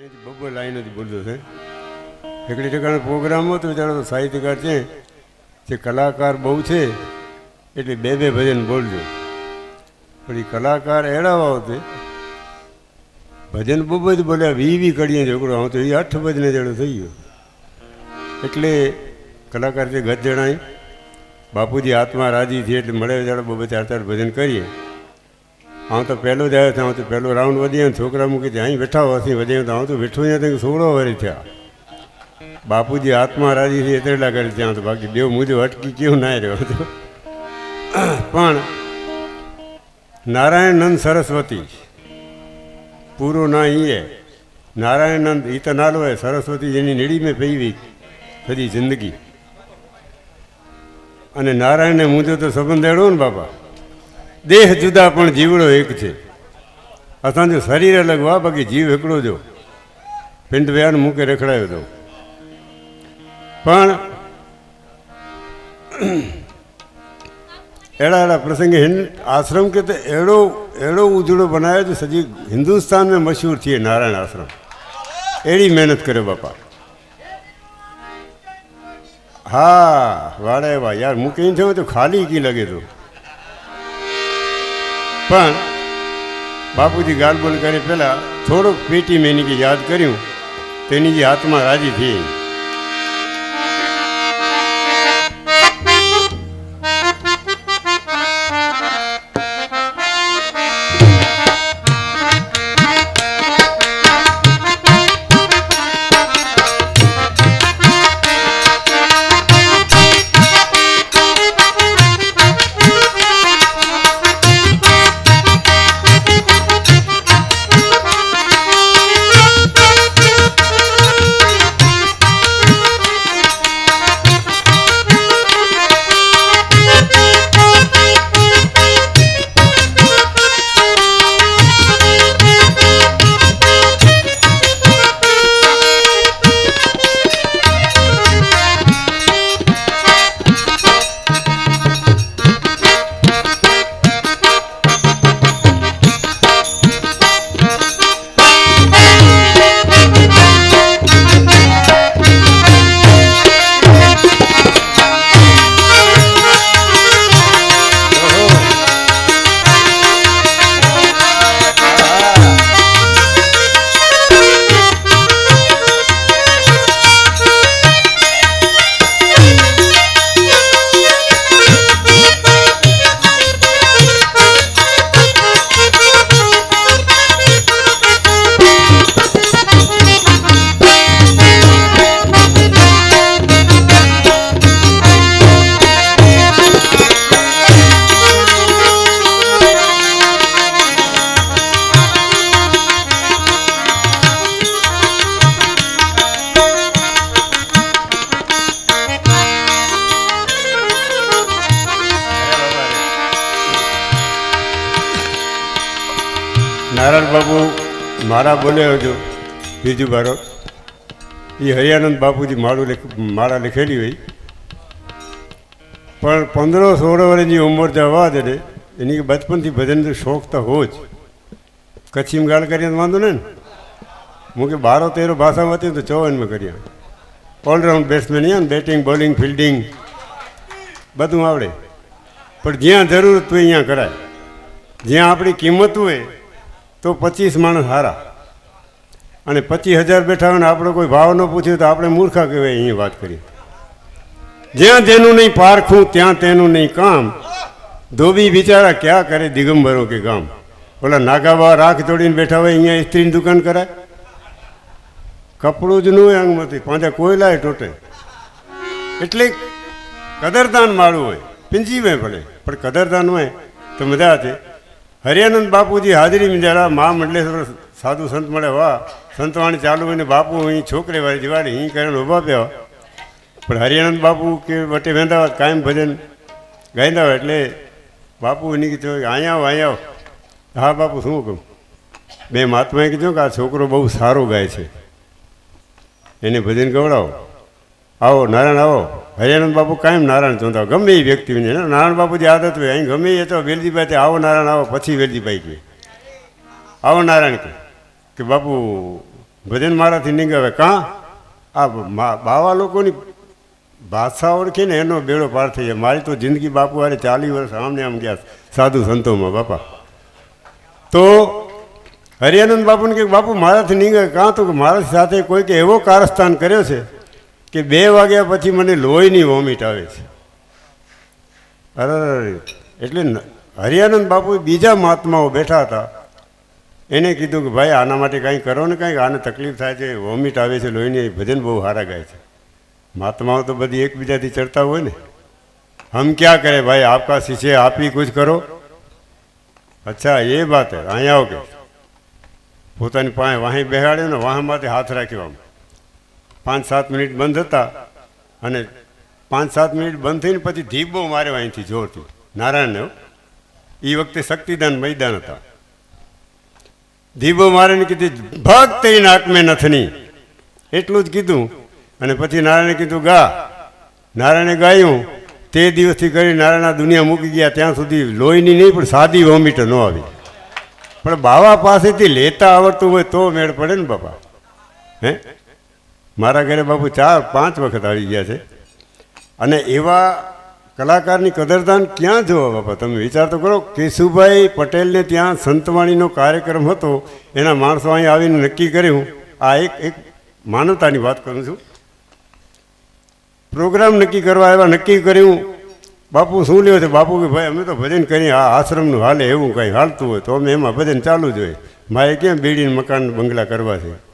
ત્યાંથી બબો લાઈનથી બોલતો છે. એકડી ટકાનો પ્રોગ્રામ હતો તો સાહિત્યકાર છે. જે કલાકાર બહુ છે, એટલે બે બે ભજન બોલજો. પણ એ કલાકાર એડાવા હોતે ભજન બહુ જ બોલ્યા, વી વી કડીએ છોકરો હું તો એ અઠ ભજને જેડો થઈ ગયો. એટલે કલાકાર જે ગત જણાય. બાપુજી આત્મા રાજી છે, એટલે મળે જાડે બબે ચાર ચાર ભજન કરીએ. હું તો પહેલો જ આવ્યો હું તો પહેલો રાઉન્ડ વધી ને છોકરા મૂકી ત્યાં બેઠા હોવાથી વધી તો હું તો બેઠો ત્યાં તો સોળો વરી થયા. બાપુજી આત્મા રાજી છે એટલા કરી ત્યાં તો બાકી દેવ મુજબ અટકી કેવું ના રહ્યો હતો. પણ નારાયણ નંદ સરસ્વતી, પૂરો ના ઈએ નારાયણ નંદ ઈ તો નાલો હોય સરસ્વતી જેની નીડી મેં પૈવી બધી જિંદગી. અને નારાયણને મુજબ તો સંબંધ એડો ને બાપા. દેહ જુદા પણ જીવડો એક છે. અસાંજો શરીર અલગ વા બાકી જીવ એકડો જો. પિંડ વ્યાન મૂકે રખડાયો હતો પણ એડા એડા પ્રસંગે આશ્રમ કે તો એડો એડો ઉજળો બનાવ્યો તો સજી હિન્દુસ્તાનમાં મશહૂર થઈએ નારાયણ આશ્રમ. એડી મહેનત કર્યો બાપા. હા વાળે વાહ, યાર મૂકીને થયું તો ખાલી કી લગે તું? પણ બાપુજી ગાલબોલ કરે પહેલાં થોડુંક પેટી મેં યાદ કર્યું, તેની જે આત્મા રાજી થઈ. નારાયણ બાપુ મારા બોલ્યો હતો બીજું બારો એ હરિયાનંદ બાપુજી માળું માળા લખેલી હોય. પણ પંદરો સોળ વર્ષની ઉંમર જવા દે એની બચપનથી ભજન શોખ તો હો જ. કચ્છીમાં ગાળ કરીએ તો વાંધો ને. હું કે બારો તેરો ભાષામાં હતી તો ચોવનમાં કર્યા. ઓલરાઉન્ડ બેટ્સમેન ને, બેટિંગ, બોલિંગ, ફિલ્ડિંગ, બધું આવડે. પણ જ્યાં જરૂરત હોય અહીંયા કરાય. જ્યાં આપણી કિંમત હોય તો પચીસ માણસ હારા. અને પચીસ હજાર બેઠા હોય ને આપણે કોઈ ભાવ ન પૂછ્યો તો આપણે મૂર્ખા કહેવાય અહીંયા વાત કરીએ. જ્યાં જેનું નહીં પારખું, ત્યાં તેનું નહીં કામ. ધોબી બિચારા ક્યાં કરે દિગંબરો કે ગામ? ઓલા નાગાવા રાખ જોડીને બેઠા હોય, અહીંયા સ્ત્રીની દુકાન કરાય? કપડું જ ન અંગમાંથી પાંચા કોયલાય ટોટે. એટલે કદરદાન માળું હોય પિંજી હોય ભલે, પણ કદરદાન હોય તો મજા છે હરિયાનંદ બાપુજી હાજરી જરા મા મંડલેશ્વર સાધુ સંત મળે વાહ સંતવાણી ચાલુ હોય ને બાપુ અહીં છોકરે વાળી દિવાળી અહીં કરીને ઊભા પ્યા પણ હરિયાનંદ બાપુ કે વટે વેંદા કાયમ ભજન ગાઈંદા હોય એટલે બાપુ એની કીધું અહીંયા આવ અહીંયા આવ. હા બાપુ, શું કહું? મેં મહાત્માએ કીધું કે આ છોકરો બહુ સારો ગાય છે. એને ભજન ગવડાવો. આવો, નારાયણ આવો. હરિયાનંદ બાપુ કાયમ નારાયણ ચોંધાવ. ગમે એ વ્યક્તિ નારાયણ બાપુની આદત હોય. અહીં ગમે એ તો વેલજીભાઈ આવો નારાયણ, આવો. પછી વેલજીભાઈ કહે. આવો નારાયણ કહે કે, બાપુ, ભજન મારાથી નીકળે કાં? આ બાવા લોકોની ભાષા ઓળખી ને એનો બેડો પાર થઈ જાય. મારી તો જિંદગી બાપુ હારે ચાલી વર્ષ આમને આમ ગયા સાધુ સંતોમાં, બાપા. તો હરિયાનંદ બાપુને કે, બાપુ, મારાથી નીકળે કાં તો કે મારા સાથે કોઈકે એવો કારસ્તાન કર્યો છે? કે બે વાગ્યા પછી મને લોહીની વોમિટ આવે છે. અરે એટલે હરિયાનંદ બાપુ બીજા મહાત્માઓ બેઠા હતા. એને કીધું કે ભાઈ આના માટે કાંઈ કરો ને કાંઈક આને તકલીફ થાય છે વોમિટ આવે છે, લોહીની ભજન બહુ સારા ગાય છે. મહાત્માઓ તો બધી એકબીજાથી ચડતા હોય ને. હમ ક્યાં કરે ભાઈ, આપકા શિષ્ય, આપી કુછ કરો? અચ્છા, એ વાત અહીંયા આવો કે. પોતાની પાસે વાહી બેહાડ્યો ને, વાહ માટે હાથ રાખ્યો આમ. પાંચ સાત મિનિટ બંધ હતા અને પાંચ સાત મિનિટ બંધ થઈને પછી ધીબો માર્યો અહીંથી જોરથી. નારાયણને. એ વખતે શક્તિદાન મેદાન હતા. ધીબો મારીને કીધું ભક્ત એ નાક મેં નથની. એટલું જ કીધું. અને પછી નારાયણે કીધું, ગા. નારાયણે ગાયું. તે દિવસથી કરી નારાયણ દુનિયા મૂકી ગયા. ત્યાં સુધી લોહીની નહીં, પણ સાદી વોમિટ ન આવી. પણ બાવા પાસેથી લેતા આવડતું હોય તો મેળ પડે ને બાપા. હે? મારા ઘરે બાપુ ચાર, પાંચ વખત આવી ગયા છે. અને એવા કલાકારની કદરદાન ક્યાં જોવા બાપા? તમે વિચાર તો કરો, કેશુભાઈ પટેલને ત્યાં સંતવાણીનો કાર્યક્રમ હતો, એના માણસો અહીં આવીને નક્કી કર્યું. આ એક એક માનવતાની વાત કરું છું. પ્રોગ્રામ નક્કી કરવા આવ્યા, નક્કી કર્યું. બાપુ શું લ્યો છે? બાપુ કે ભાઈ, અમે તો ભજન કરીએ, આ આશ્રમનું હાલે, એવું કંઈ હાલતું હોય તો અમે એમાં ભજન ચાલુ જ હોય. મારે ક્યાં બીડીને મકાન બંગલા કરવા છે?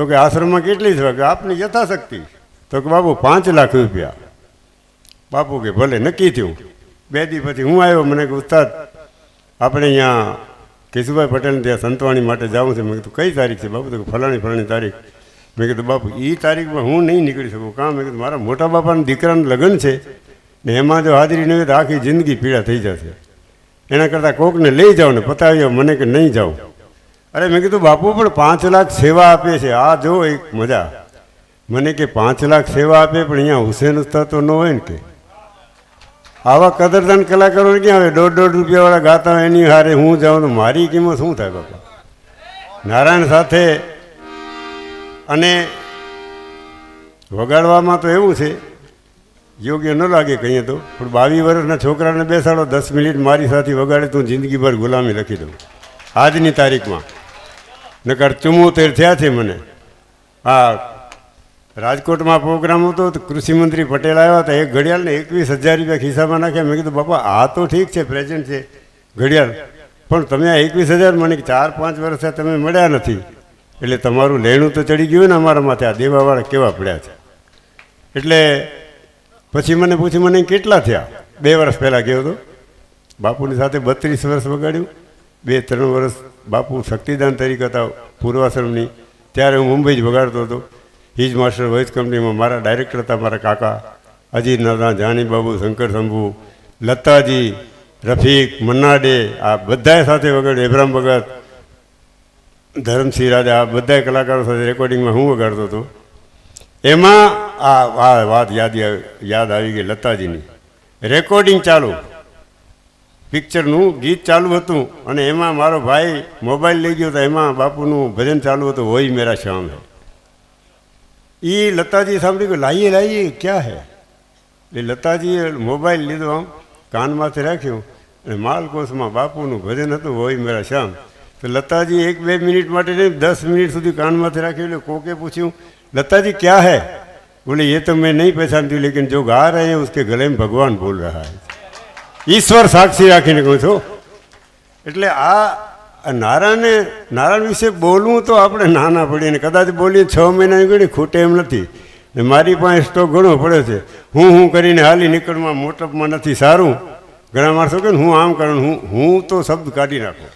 તો કે આશ્રમમાં કેટલી છે? કે આપની યથાશક્તિ. તો કે બાપુ, પાંચ લાખ રૂપિયા. બાપુ કે ભલે, નક્કી થયું. બે દી પછી હું આવ્યો, મને કે, ઉસ્તાદ, આપણે અહીંયા કેશુભાઈ પટેલને ત્યાં સંતવાણી માટે જવું છે. મેં કીધું, કઈ તારીખ છે? બાપુ તો ફલાણી ફલાણી તારીખ. મેં કીધું, બાપુ એ તારીખમાં હું નહીં નીકળી શકું. કાં? મેં કીધું, મારા મોટા બાપાના દીકરાનું લગ્ન છે ને એમાં જો હાજરી નહીં તો આખી જિંદગી પીડા થઈ જશે. એના કરતાં કોકને લઈ જાઓ ને પતાવી મને કે નહીં જાઉં. અરે મેં કીધું, બાપુ, પણ પાંચ લાખ સેવા આપે છે. આ જો એક મજા. મને કે, પાંચ લાખ સેવા આપે, પણ અહીંયા હુસેન ઉસ્તાદ તો ન હોય ને કે. આવા કદરદાન કલાકારો ક્યાં આવે? દોઢ દોઢ રૂપિયાવાળા ગાતા હોય એની હારે હું જાઉં તો મારી કિંમત શું થાય, બાપા? નારાયણ સાથે અને વગાડવામાં તો એવું છે, યોગ્ય ન લાગે કહીએ તો, પણ બાવીસ વર્ષના છોકરાને બેસાડો, દસ મિનિટ મારી સાથે વગાડે, તો જિંદગીભર ગુલામી લખી દઉં. આજની તારીખમાં. નકર ચુમ્મોતેર થયા છે મને. હા રાજકોટમાં પ્રોગ્રામ હતો તો કૃષિમંત્રી પટેલ આવ્યા હતા. એક ઘડિયાળને એકવીસ હજાર રૂપિયા ખિસ્સામાં નાખ્યા. મેં કીધું, બાપા, આ તો ઠીક છે પ્રેઝન્ટ છે. ઘડિયાળ. પણ તમે આ એકવીસ હજાર મને ચાર પાંચ વર્ષ તમે મળ્યા નથી. એટલે તમારું લેણું તો ચડી ગયું ને અમારા માથે. આ દેવાવાળા કેવા પડ્યા છે? એટલે પછી મને પૂછ્યું, મને કેટલા થયા? બે વર્ષ પહેલાં ગયો હતો બાપુની સાથે બત્રીસ વર્ષ વગાડ્યું. બે ત્રણ વર્ષ બાપુ શક્તિદાન તરીકે હતા પૂર્વાશ્રમની. ત્યારે હું મુંબઈ જ વગાડતો હતો. હિજ માસ્ટર વોઇસ કંપનીમાં મારા ડાયરેક્ટર હતા, મારા કાકા અજીત નાના જાની બાબુ શંકર શંભુ, લતાજી, રફીક, મન્નાડે, આ બધા સાથે વગાડ્યું. એબ્રામ ભગત, ધરમસિંહ રાજા, આ બધા કલાકારો સાથે રેકોર્ડિંગમાં હું વગાડતો હતો. એમાં આ વાત યાદ યાદ આવી ગઈ લતાજીની. રેકોર્ડિંગ ચાલુ. પિક્ચરનું ગીત ચાલુ હતું અને એમાં મારો ભાઈ મોબાઈલ લઈ ગયો હતો એમાં બાપુનું ભજન ચાલુ હતું હોય મેરા શ્યામ હે એ લતાજી સાંભળી ગયો લાઈએ લાઈએ ક્યાં હે એટલે લતાજીએ મોબાઈલ લીધો આમ કાનમાંથી રાખ્યું અને માલકોશમાં બાપુનું ભજન હતું હોય મેરા શ્યામ તો લતાજી એક બે મિનિટ માટે નહીં દસ મિનિટ સુધી કાનમાંથી રાખ્યું એટલે કોકે પૂછ્યું લતાજી ક્યાં હે બોલે ये तो मैं नहीं पहचानती लेकिन जो गा रहे हैं उसके गले में भगवान बोल रहा है ઈશ્વર સાક્ષી રાખીને કહું છું. એટલે આ નારાયણને નારાયણ વિશે બોલવું તો આપણે નાના પડીએ ને કદાચ બોલીએ છ મહિના ગણી ખૂટે એમ નથી. ને મારી પાસે સ્ટોક ઘણો પડ્યો છે. હું હું કરીને હાલી નીકળમાં મોટપમાં નથી સારું. ઘણા માણસો કે હું આમ કરું હું હું તો શબ્દ કાઢી નાખું.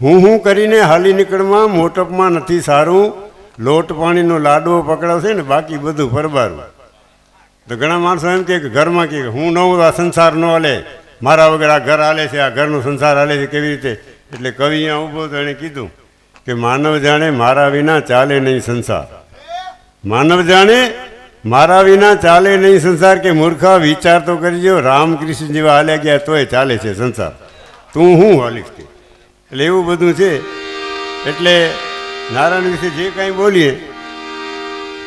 હું હું કરીને હાલી નીકળમાં મોટપમાં નથી સારું. લોટ પાણીનો લાડવો પકડાવશે ને બાકી બધું પરબારું તો ઘણા માણસો એમ કે ઘરમાં કે હું ન હું આ સંસાર ન હાલે. મારા વગર આ ઘર હાલે છે, આ ઘરનો સંસાર હાલે છે કેવી રીતે? એટલે કવિ અહીંયા ઊભો તો એણે કીધું કે માનવ જાણે મારા વિના ચાલે નહીં સંસાર. માનવ જાણે મારા વિના ચાલે નહીં સંસાર કે મૂર્ખા વિચાર તો કરજો, રામકૃષ્ણ જેવા હાલ્યા ગયા તોય ચાલે છે સંસાર. તું હું હાલીશ એટલે એવું બધું છે. એટલે નારાયણ વિશે જે કાંઈ બોલીએ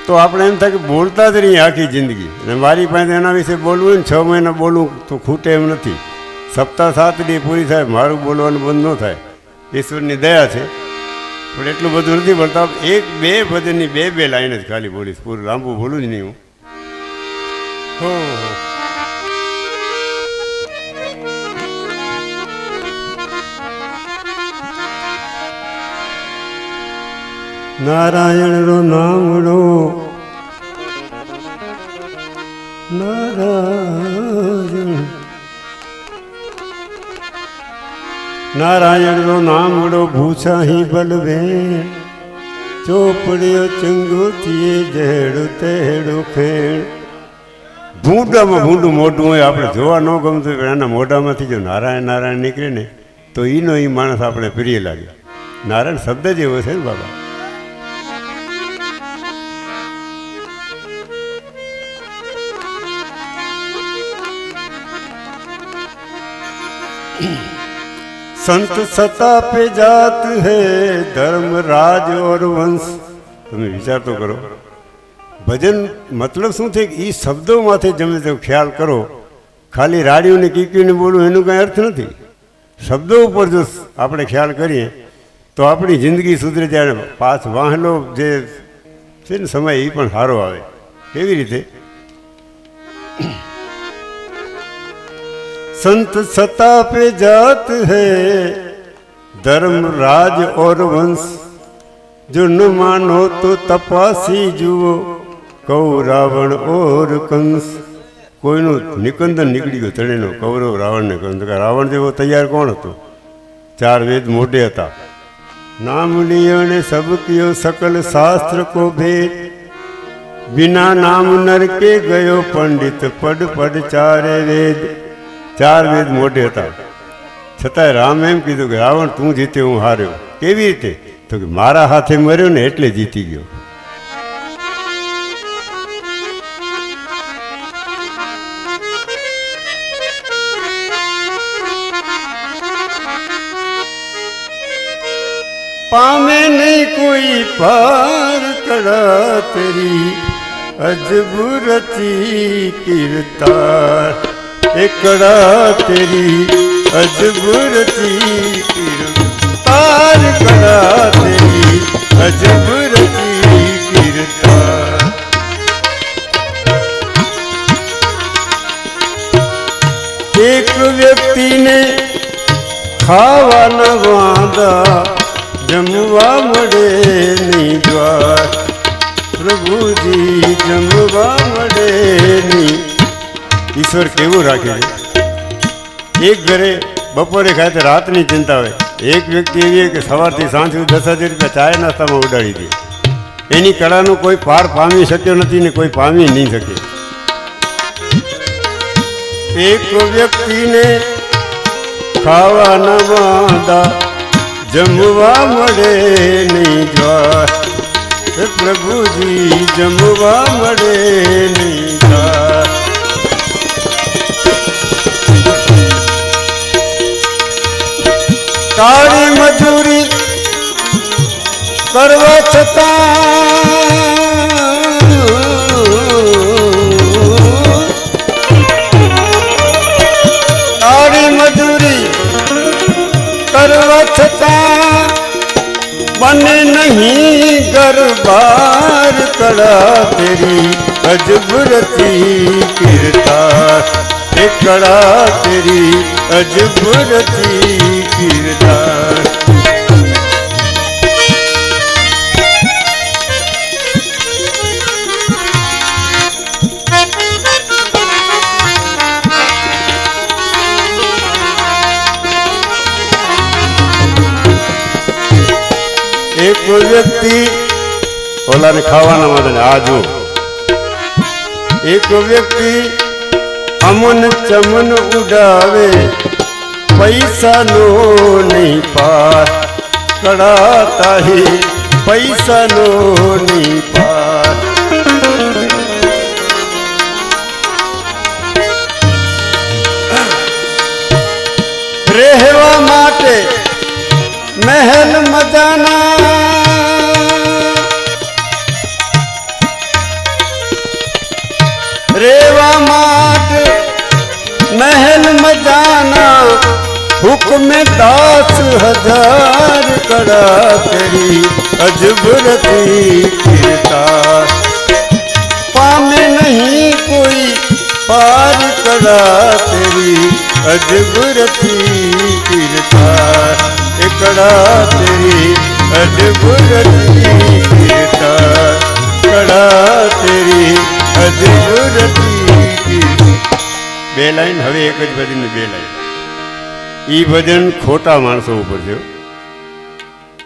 તો આપણે એમ થાય કે બોલતા જ રહીએ આખી જિંદગી. અને મારી પાસે એના વિશે બોલવું ને છ મહિના બોલવું તો ખૂટે એમ નથી. સપ્તાહ સાત દી પૂરી થાય, મારું બોલવાનું બંધ ન થાય. ઈશ્વરની દયા છે. પણ એટલું બધું નથી બોલતા એક, બે ભજનની બે બે લાઈન જ ખાલી બોલીશ. પૂરું લાંબુ બોલું જ નહીં હું, હો. નારાયણ રો નામડો નારાયણ. નારાયણ રો નામડો ભૂસાહી બલવે. ચોપડીઓ ચંગોતીએ જેડું તેડું ખેણ ભૂંડામાં ભૂંડું મોઢું હોય, આપણે જોવા ન ગમતું પણ એના મોઢામાંથી જો નારાયણ નારાયણ નીકળે ને, તો એનો એ માણસ આપણે પ્રિય લાગે. નારાયણ શબ્દ જ એવો છે ને બાબા. संत सता पे जात है धर्म राज और वंश તમે વિચાર તો કરો ભજન મતલબ શું છે કે એ શબ્દોમાંથી જમે તે ખ્યાલ કરો ખાલી રાડીઓને કીકીને બોલવું એનું કાંઈ અર્થ નથી શબ્દો ઉપર જો આપણે ખ્યાલ કરીએ તો આપણી જિંદગી સુધરે ત્યારે પાછ વાહલો જે છે ને સમય એ પણ સારો આવે કેવી રીતે संत सता पे जात है धर्म राज और वंश जो न मानो तो तपासी જુઓ કૌ રાવણ ઓર કંસ કોઈનું નિકંદન નીકળી ગયું ત્રણેયનો કૌરવ રાવણને કંસ રાવણ જેવો તૈયાર કોણ હતો ચાર વેદ મોઢે હતા નામ લિયો ને સબ કિયો સકલ શાસ્ત્ર કો ભેદ બિના નામ નરકે ગયો પંડિત પડ પડ ચારે વેદ ચાર વેદ મોઢે હતા. છતાંય રામ એમ કીધું કે, રાવણ, તું જીતે, હું હાર્યો. કેવી રીતે? તો કે, મારા હાથે મર્યો ને એટલે જીતી ગયો. પામે નહીં કોઈ પાર કળા તેરી અજબુરતી કીર્તાર. એકડા તેરી અજબુરતી પાર કડા તેરી અજબુરતી કીર્તાર એક વ્યક્તિને ખાવાના વાંદા જમવા મળે નહીં દ્વાર પ્રભુજી જમવા મળે નહીં ઈશ્વર કેવું રાખે? છે એક ઘરે બપોરે ખાય તો રાતની ચિંતા હોય. એક વ્યક્તિ એવી કે સવારથી સાંજ સુધી દસ હજાર રૂપિયા ચાય નાસ્તામાં ઉડાડી દે. એની કળાનું કોઈ પાર પામી શક્યો નથી ને કોઈ પામી નહીં શકે. એક વ્યક્તિને ખાવાના વાંદા જમવા મળે નહીં જાય પ્રભુજી, જમવા મળે નહીં દ્વાર. કાળી મજૂરી કરવા છતાં કાળી મજૂરી કરવા છતાં બને નહીં ગરબાર કળા તેરી અજબરતી કીર્તા, એ કળા તેરી અજબરતી એક વ્યક્તિ ઓલાને ખાવાના માટે આ જો એક વ્યક્તિ અમન ચમન ઉડાવે. પૈસાનો નહીં પાર. કડાતા હે પૈસાનો નહીં પાર. રહેવા માટે મહેલ મજાના હુકમે દસ હજાર કડા કરી અજબરથી ફિરતા પામે નહીં કોઈ પાર કડા તેરી અજબરથી ફિરતા એ કડા તેરી અજબરથી ફિરતા કડા તેરી અજબરથી બે લાઈન હવે એક જ ભજીને બે લાઈન. ઈ ભજન ખોટા માણસો ઉપર છે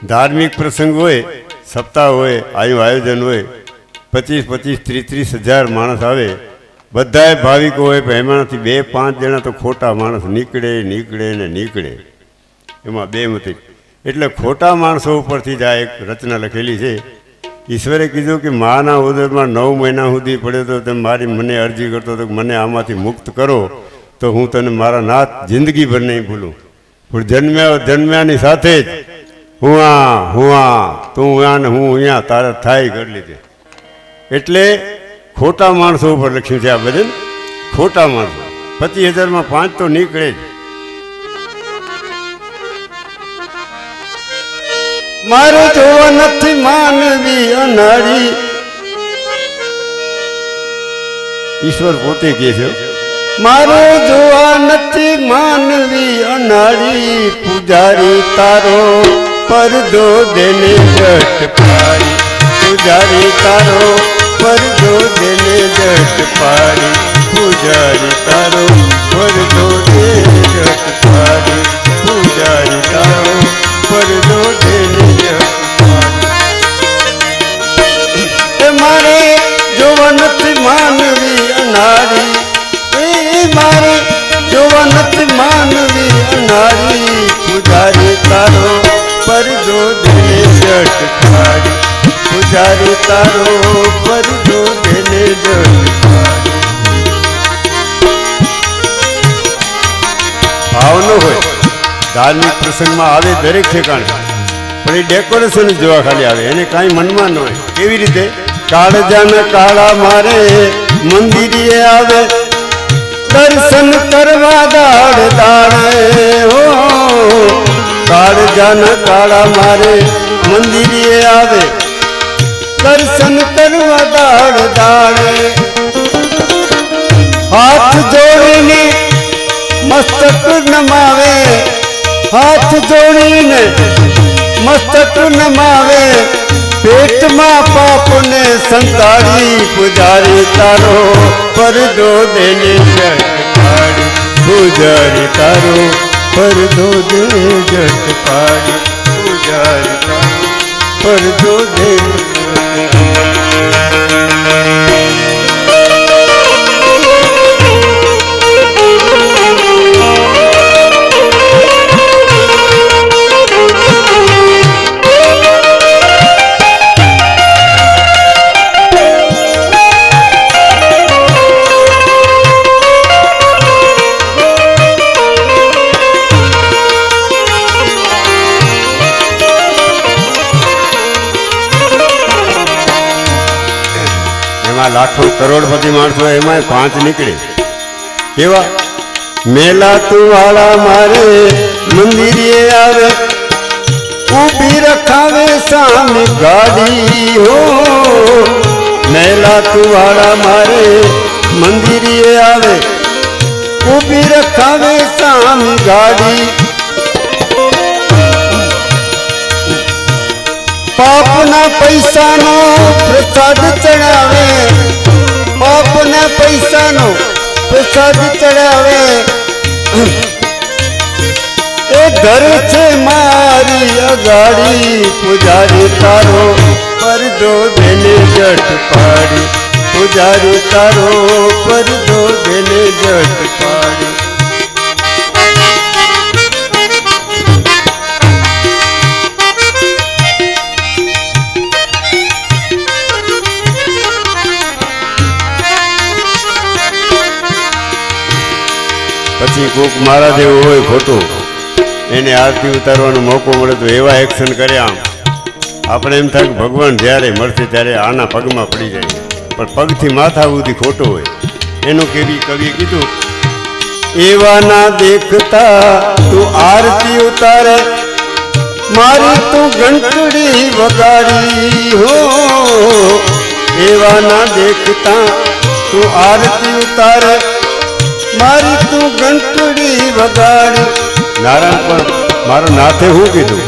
ધાર્મિક પ્રસંગ હોય, સપ્તાહ હોય, આયુ આયોજન હોય, પચીસ પચીસ, ત્રીસ ત્રીસ હજાર માણસ આવે. બધાએ ભાવિકો હોય, પણ એમાંથી બે, પાંચ જણા તો ખોટા માણસ નીકળે નીકળે ને નીકળે. એમાં બે મતી. એટલે ખોટા માણસો ઉપરથી જ આ એક રચના લખેલી છે. ઈશ્વરે કીધું કે માના ઉદરમાં નવ મહિના સુધી પડ્યો તો તમે મારી મને અરજી કરતો તો મને આમાંથી મુક્ત કરો. તો હું તને મારા નાથ જિંદગીભર નહીં ભૂલું. પણ જન્મ્યા જન્મ્યાની સાથે જ હું આ હું આ, તું આ ને હું અહીંયા તારે થાય કરી લીધે. એટલે ખોટા માણસો ઉપર લખ્યું છે આ ભજન. ખોટા માણસો. પચીસ હજારમાં પાંચ તો નીકળે જ. મારે જોવા નથી માનવી અનાળી ઈશ્વર પોતે કહે છે મારો જોવા નથી માનવી અનાળી પૂજારી તારો પરદો દેને જટ પાડી. પૂજારી તારો પરદો દેને જટ પાડી. પૂજારી તારો પરદો દેને જટ પાડી. પૂજારી તારો પરદો દેને જટ મારે જોવા નથી માનવી અનાળી મારે જોવા નથી માનવી અનારી, પૂજારી તારો પરદો દેને જટ પાડી પૂજારી તારો પરજો દેને જટ ભાવનો હોય ધાર્મિક પ્રસંગમાં આવે દરેક ઠેકાણે. પણ એ ડેકોરેશન જોવા ખાલી આવે, એને કાંઈ મનમાં ન હોય. કેવી રીતે? કાળજાન કાળા મારે મંદિરે આવે દર્શન કરવા દાડ દાડે હો. કાળજાન કાળા મારે મંદિરે આવે. દર્શન કરવા દાડ દાડે. હાથ જોડીને મસ્તક નમાવે. હાથ જોડીને મસ્તક નમાવે. પેટમાં પાપને સંતાડી, પૂજારી તારો પરદો દેને જટ પાડી. પૂજારી તારો પરદો દે જટ પાડી. પૂજારી તારો પરદો દે એમાં લાખો કરોડપતિ માણસો એમાંય પાંચ નીકળે. કેવા? મેલા તું વાળા મારે મંદિરે આવે. ઊભી રખાવે સામે ગાડી હો. મેલા તું વાળા મારે મંદિરે આવે. ઊભી રખાવે સામે ગાડી પાપના પૈસાનો પ્રસાદ ચડાવે. પાપના પૈસાનો પ્રસાદ ચડાવે. એ ઘર છે મારી અગાડી. પૂજારી તારો પરદો દેને જટ પાડી. પૂજારી તારો પરદો દેને જટ પાડી. પછી કોક મારા જેવું હોય ખોટું. એને આરતી ઉતારવાનો મોકો મળે તો એવા એક્શન આમ. આપણે એમ થાય કે ભગવાન જ્યારે મળશે ત્યારે આના પગમાં પડી જાય. પણ પગથી માથા સુધી ખોટો હોય. એનું કેવી કવિએ કીધું? એવા ના દેખતા તું આરતી ઉતારે, મારી તું ઘંટડી વગાડી હો. એવા ના દેખતા તું આરતી ઉતારે મારી તું ઘંટડી વગાડી. નારાયણ પણ મારો નાથે હું કીધું?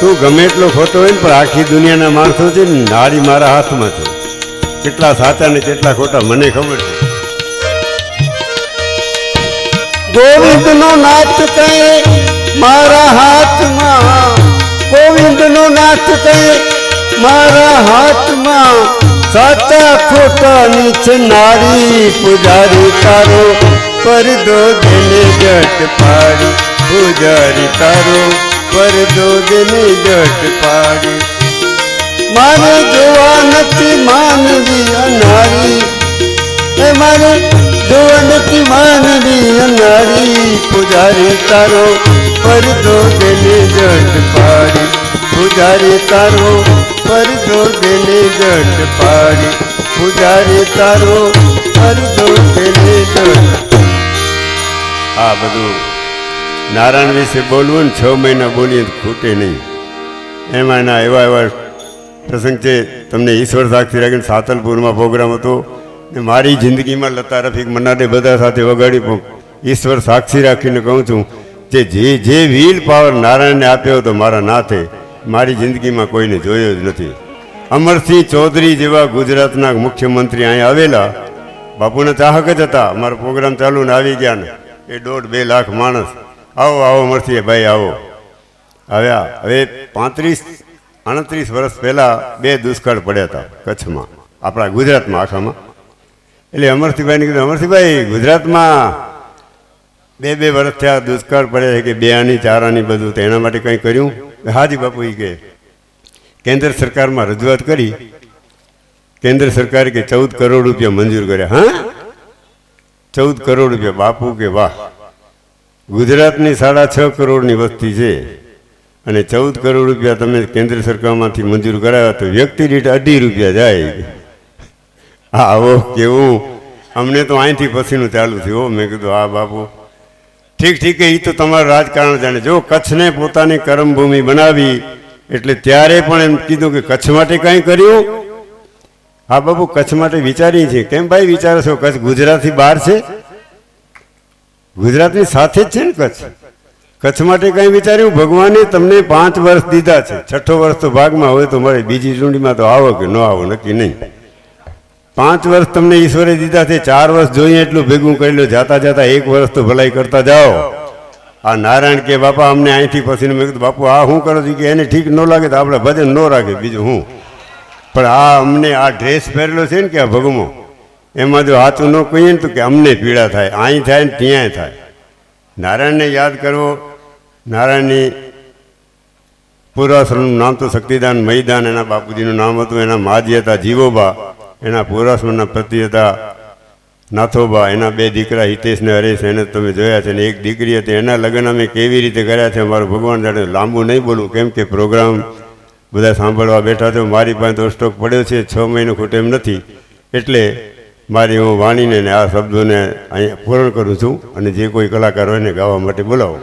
તું ગમે એટલો ખોટો હોય ને પણ આખી દુનિયાના માણસો છે ને નાળી મારા હાથમાં છે. કેટલા સાચા ને કેટલા ખોટા મને ખબર છે. ગોવિંદ નો નાથ કહે મારા હાથમાં. ગોવિંદ નો નાથ કહે મારા હાથમાં. સાચા ખોટા નીચે નારી પૂજારી તારો, પરદો દેને જટ પાડી. પૂજારી તારો, પરદો દેને જટ પાડી. મારે જોવા નથી માનવી અનારી. એ મારે જોવા નથી માનવી અનારી. પૂજારી તારો, પરદો દેને જટ પાડી. પૂજારી તારો પરદો દેલે જટ પાડી. પૂજારી તારો પરદો દેલે જટ આ બધું નારાયણ વિશે બોલવું ને છ મહિના બોલીએ ખૂટે નહીં. એમાં એના એવા એવા પ્રસંગ છે. તમને ઈશ્વર સાક્ષી રાખીને સાતલપુરમાં પ્રોગ્રામ હતો. ને મારી જિંદગીમાં લતા રફીક મન્નાડે બધા સાથે વગાડી પણ ઈશ્વર સાક્ષી રાખીને કહું છું જે જે વ્હીલ પાવર નારાયણને આપ્યો હતો મારા નાથે મારી જિંદગીમાં કોઈને જોયો જ નથી. અમરસિંહ ચૌધરી જેવા ગુજરાતના મુખ્યમંત્રી અહીંયા આવેલા, બાપુના ચાહક જ હતા. અમારો પ્રોગ્રામ ચાલુ ને આવી ગયા ને. એ દોઢ બે લાખ માણસ. આવો આવો અમરસિંહ, ભાઈ, આવો. આવ્યા હવે પાંત્રીસ આડત્રીસ વર્ષ પહેલાં બે દુષ્કાળ પડ્યા હતા કચ્છમાં, આપણા ગુજરાતમાં આખામાં. એટલે અમરસિંહભાઈને કીધું, અમરસિંહભાઈ, ગુજરાતમાં બે બે વર્ષ થયા દુષ્કાળ પડ્યા છે કે બે આની ચાર આની બધું તો એના માટે કંઈ કર્યું? હાજી બાપુ એ કે, કેન્દ્ર સરકારમાં રજૂઆત કરી, કેન્દ્ર સરકારે કે ચૌદ કરોડ રૂપિયા મંજૂર કર્યા. હા? ચૌદ કરોડ રૂપિયા. બાપુ કે વાહ. ગુજરાતની સાડા છ કરોડની વસ્તી છે અને ચૌદ કરોડ રૂપિયા તમે કેન્દ્ર સરકારમાંથી મંજૂર કરાવ્યા તો વ્યક્તિ દીઠ અઢી રૂપિયા જાય. હા આવો કેવું? અમને તો અહીંથી પછીનું ચાલુ થયું. મેં કીધું, હા બાપુ. ઠીક ઠીક, એ તો તમારું રાજકારણ જાણે. જો કચ્છને પોતાની કર્મભૂમિ બનાવી, એટલે ત્યારે પણ એમ કીધું કે કચ્છ માટે કંઈ કર્યું? હા બાબુ કચ્છ માટે વિચારીએ છીએ. કેમ ભાઈ, વિચારો છો, કચ્છ ગુજરાતથી બહાર છે? ગુજરાતની સાથે જ છે ને કચ્છ? કચ્છ માટે કંઈ વિચાર્યું? ભગવાને તમને પાંચ વર્ષ દીધા છે. છઠ્ઠો વર્ષ તો ભાગમાં હોય તો મળે બીજી ચૂંટણીમાં તો આવો કે ન આવો, નક્કી નહીં. પાંચ વર્ષ તમને ઈશ્વરે દીધા છે, ચાર વર્ષ જોઈએ એટલું ભેગું કરી લો, જાતા જાતા એક વર્ષ તો ભલાઈ કરતા જાઓ. આ નારાયણ કે, બાપા, અમને અહીંથી પછી મેં કીધું, બાપુ, આ શું કરો છો? કે, એને ઠીક ન લાગે તો આપણે ભજન ન રાખે, બીજું હું. પણ આ અમને આ ડ્રેસ પહેરેલો છે ને કે આ ભગમો, એમાં જો હાથું ન કહીએ ને તો કે અમને પીડા થાય અહીં થાય ને ત્યાંય થાય. નારાયણને યાદ કરવો, નારાયણની પૂર્વાશ્રમનું નામ તો શક્તિદાન મૈદાન એના બાપુજીનું નામ હતું, એના માજી હતા જીવોબા. એના પૂર્વાશ્રમના પતિ હતા નાથોબા, એના બે દીકરા હિતેશ ને હરેશ, એને તમે જોયા છે ને, એક દીકરી હતી, એના લગ્ન અમે કેવી રીતે કર્યા છે મારું ભગવાન જાણે લાંબુ નહીં બોલું, કેમ કે પ્રોગ્રામ બધા સાંભળવા બેઠા છો, મારી પાસે તો સ્ટોક પડ્યો છે, છ મહિનો ખૂટે એમ નથી. એટલે મારી હું વાણીને આ શબ્દોને અહીંયા પૂરણ કરું છું અને જે કોઈ કલાકાર હોય ને ગાવા માટે બોલાવો.